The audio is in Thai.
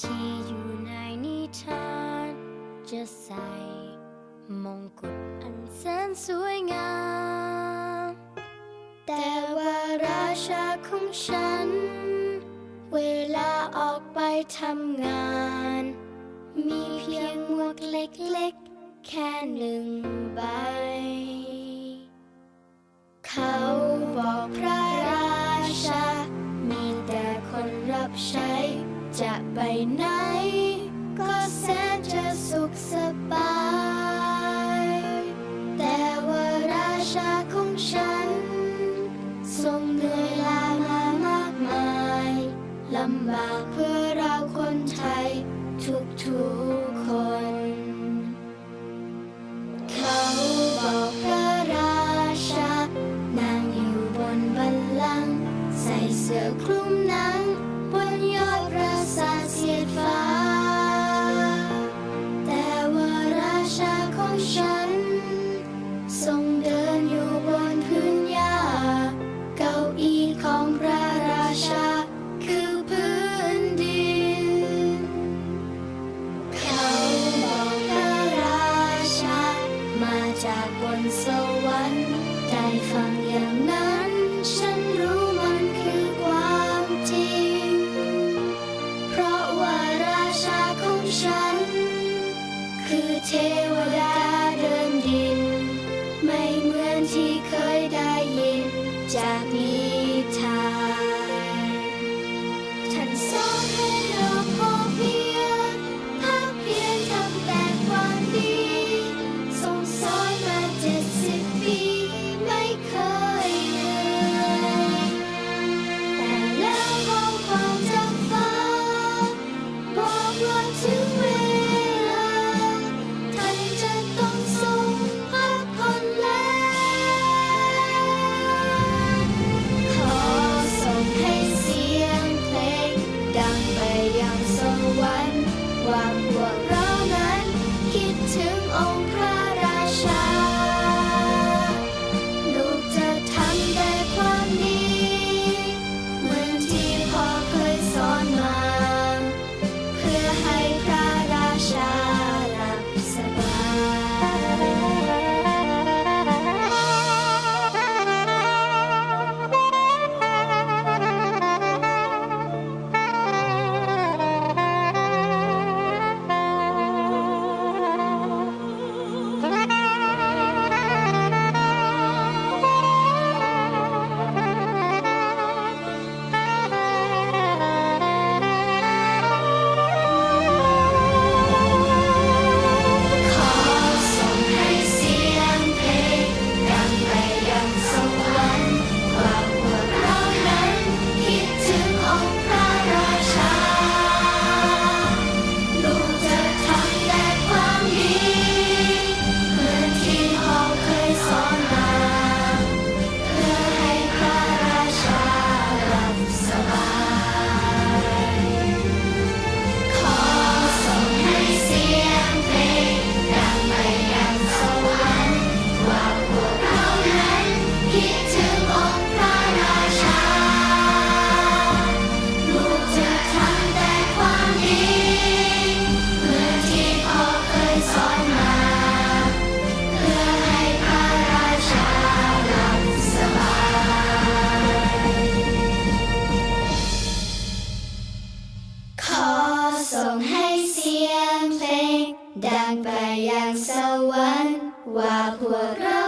ที่อยู่ในนิทานจะใส่มงกุฎอันแสนสวยงาม แต่ว่าราชาของฉัน เวลาออกไปทำงาน มีเพียงหมวกเล็กๆ แค่หนึ่งใบ ไปไหนก็แสนจะสุขสบาย แต่ว่าราชาของฉัน ทรงเหนื่อยล้ามามากมายลำบาก 嘉宾 ความห่วง งให้เสียงเพลง ดังไปยังสวรรค์ว่าพวกเรา